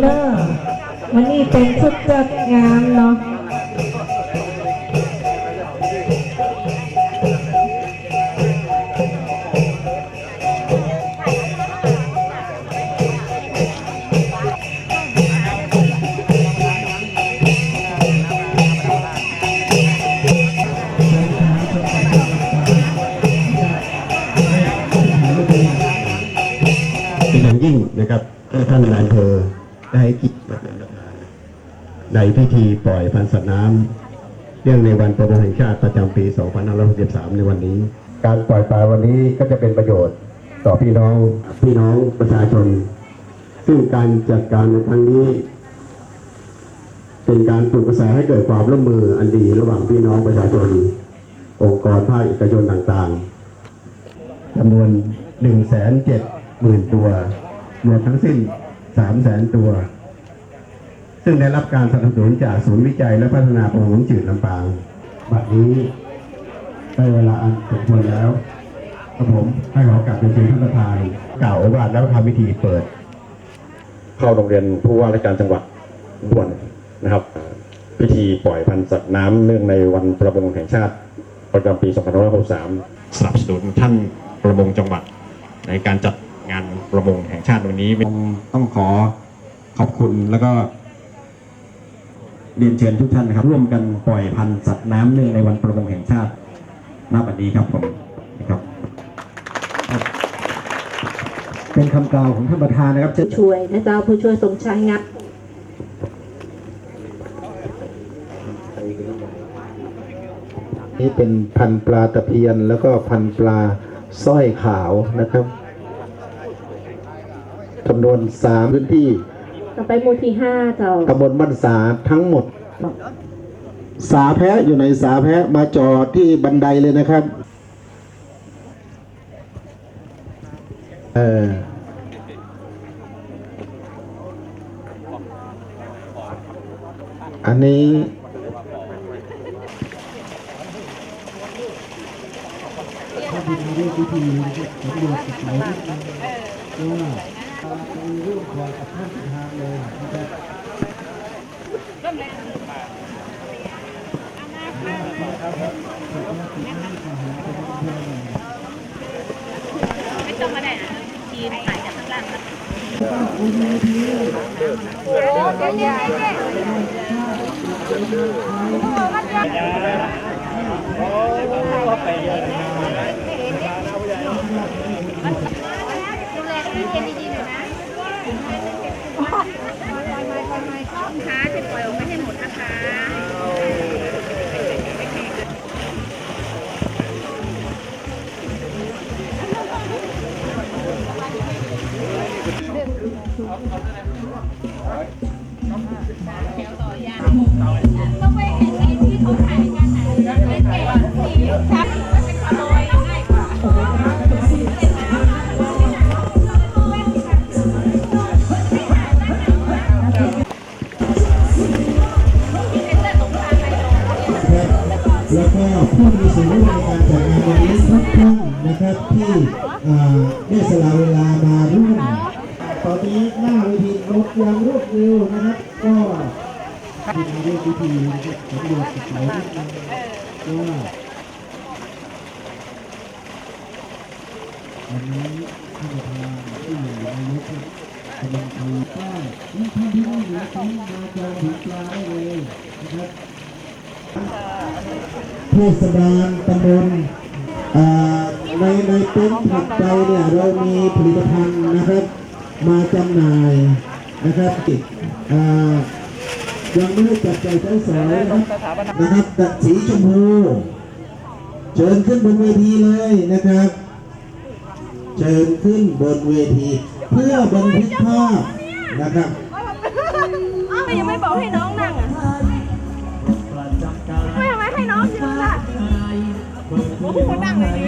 เนอร์วันนี้เป็นชุดเจิดงามเนาะเป็นอย่างยิ่งนะครับท่านนายอำเภอ ได้ให้กิจมาเป็นประธานในพิธีปล่อยพันธุ์สัตว์น้ำเรื่องในวันประมงแห่งชาติประจำปี 2563 ในวันนี้ การปล่อยปลาวันนี้ก็จะเป็นประโยชน์ต่อพี่น้องพี่น้องประชาชน ซึ่งการจัดการในครั้งนี้ เป็นการปลุกกระแสให้เกิดความร่วมมืออันดีระหว่างพี่น้องประชาชน องค์กรภาคเอกชนต่างๆจำนวน 1 7 0 0 0 0 ตัวรวมทั้งสิ้น 3 0 0 0 0 0ตัว ซึ่งได้รับการสนับสนุนจากศูนย์วิจัยและพัฒนาประมงจืดลำปาง บัดนี้ได้เวลาอันสมควรแล้วครับผมให้ขอกลับเป็นเชิญท่านประธานกล่าวโอวาทและทำพิธีเปิด เข้าโรงเรียนผู้ว่าราชการจังหวัดด่วนนะครับ พิธีปล่อยพันธุ์สัตว์น้ำเนื่องในวันประมงแห่งชาติ ประจำปี 2563 สนับสนุนท่านประมงจังหวัดในการจัด งานประมงแห่งชาติวันนี้ต้องขอขอบคุณแล้วก็เรียนเชิญทุกท่านนะครับร่วมกันปล่อยพันธุ์สัตว์น้ำเนื่องในวันประมงแห่งชาติณบัดนี้ครับผมนะครับ เป็นคำกล่าวของท่านประธานนะครับจะช่วยนะเจ้าผู้ช่วยสมชายงัดนี่เป็นพันธุ์ปลาตะเพียนแล้วก็พันธุ์ปลาสร้อยขาวนะครับ จำนวนสามพื้นที่ต่อไปหมู่ที่ห้าเจ้าตำบลบ้านสาทั้งหมด สาแพะอยู่ในสาแพะมาจอดที่บันไดเลยนะครับ เอออันนี้ ดู ผู้มีส่วนร่วมในการจัดงานวันนี้ทุกท่านนะครับที่ได้สละเวลามาร่วมตอนนี้หน้าเวทีรถยังรวดเร็วนะครับ ก็พิธีเรียกพิธีนะครับสำรวจศึกษานิดนึงว่าวันนี้ท่านประธานที่อยู่ในยุคกำลังทูป้ายและท่านที่ไม่เหลือทิ้มาจองถึงปลาได้เลยนะครับ เทศบาลตำบลในในเต็นท์ถัดไปเนี่ยเรามีผลิตภัณฑ์นะครับมาจำหน่ายนะครับยังไม่ได้จับใจาใช้สอยนะครับนะครับสีชมพูเชิญขึ้นบนเวทีเลยนะครับเชิญขึ้นบนเวที เพื่อบันทึกภาพนะครับอ้าวทำไมยังไม่บอกให้น้อง Amen.